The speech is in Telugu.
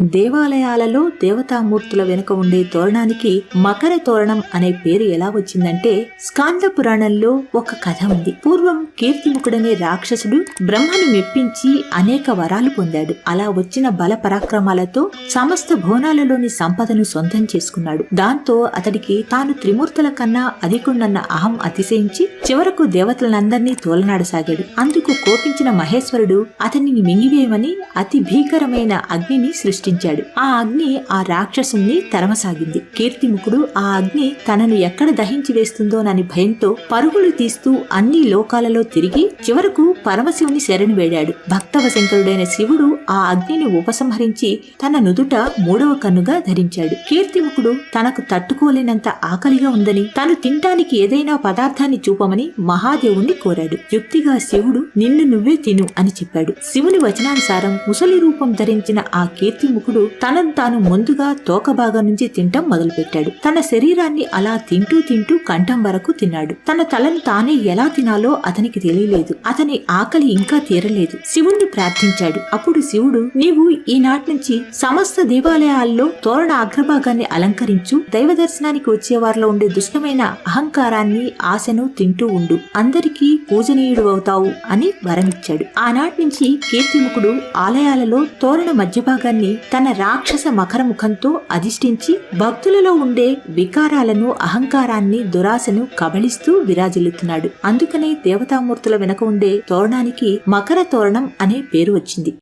దేవాలయాలలో దేవతామూర్తుల వెనుక ఉండే తోరణానికి మకర తోరణం అనే పేరు ఎలా వచ్చిందంటే స్కాంద పురాణంలో ఒక కథ ఉంది. పూర్వం కీర్తిముఖుడనే రాక్షసుడు బ్రహ్మను మెప్పించి అనేక వరాలు పొందాడు. అలా వచ్చిన బల పరాక్రమాలతో సమస్త భువనాలలోని సంపదను సొంతం చేసుకున్నాడు. దాంతో అతడికి తాను త్రిమూర్తుల కన్నా అధికుండన్న అహం అతిశయించి చివరకు దేవతలందరినీ తోలనాడసాగాడు. అందుకు కోపించిన మహేశ్వరుడు అతనిని మింగివేయమని అతి భీకరమైన అగ్నిని సృష్టి సృష్టించాడు. ఆ అగ్ని ఆ రాక్షసుని తరమసాగింది. కీర్తిముఖుడు ఆ అగ్ని తనను ఎక్కడ దహించి వేస్తుందోనని భయంతో పరుగులు తీస్తూ అన్ని లోకాలలో తిరిగి చివరకు పరమశివుని శరణి వేడాడు. భక్తవ శంకరుడైన శివుడు ఆ అగ్నిని ఉపసంహరించి తన నుదుట మూడవ కన్నుగా ధరించాడు. కీర్తిముఖుడు తనకు తట్టుకోలేనంత ఆకలిగా ఉందని తను తినటానికి ఏదైనా పదార్థాన్ని చూపమని మహాదేవుణ్ణి కోరాడు. యుక్తిగా శివుడు నిన్ను నువ్వే తిను అని చెప్పాడు. శివుని వచనానుసారం ముసలి రూపం ధరించిన ఆ కీర్తిముఖుడు తనను తాను ముందుగా తోక భాగం నుంచి తింటం మొదలుపెట్టాడు. తన శరీరాన్ని అలా తింటూ తింటూ కంఠం వరకు తిన్నాడు. తన తలను తానే ఎలా తినాలో అతనికి తెలియలేదు. అతని ఆకలి ఇంకా తీరలేదు. శివుణ్ణి ప్రార్థించాడు. అప్పుడు శివుడు నీవు ఈనాటి నుంచి సమస్త దేవాలయాల్లో తోరణ అగ్రభాగాన్ని అలంకరించు దైవ దర్శనానికి వచ్చే వారిలో ఉండే దుష్టమైన అహంకారాన్ని ఆశను తింటూ ఉండు. అందరికీ పూజనీయుడు అవుతావు అని వరమిచ్చాడు. ఆనాటి నుంచి కీర్తిముఖుడు ఆలయాలలో తోరణ మధ్య భాగాన్ని తన రాక్షస మకర ముఖంతో అధిష్ఠించి భక్తులలో ఉండే వికారాలను అహంకారాన్ని దురాశను కబళిస్తూ విరాజిల్లుతున్నాడు. అందుకనే దేవతామూర్తుల వెనక ఉండే తోరణానికి మకర తోరణం అనే పేరు వచ్చింది.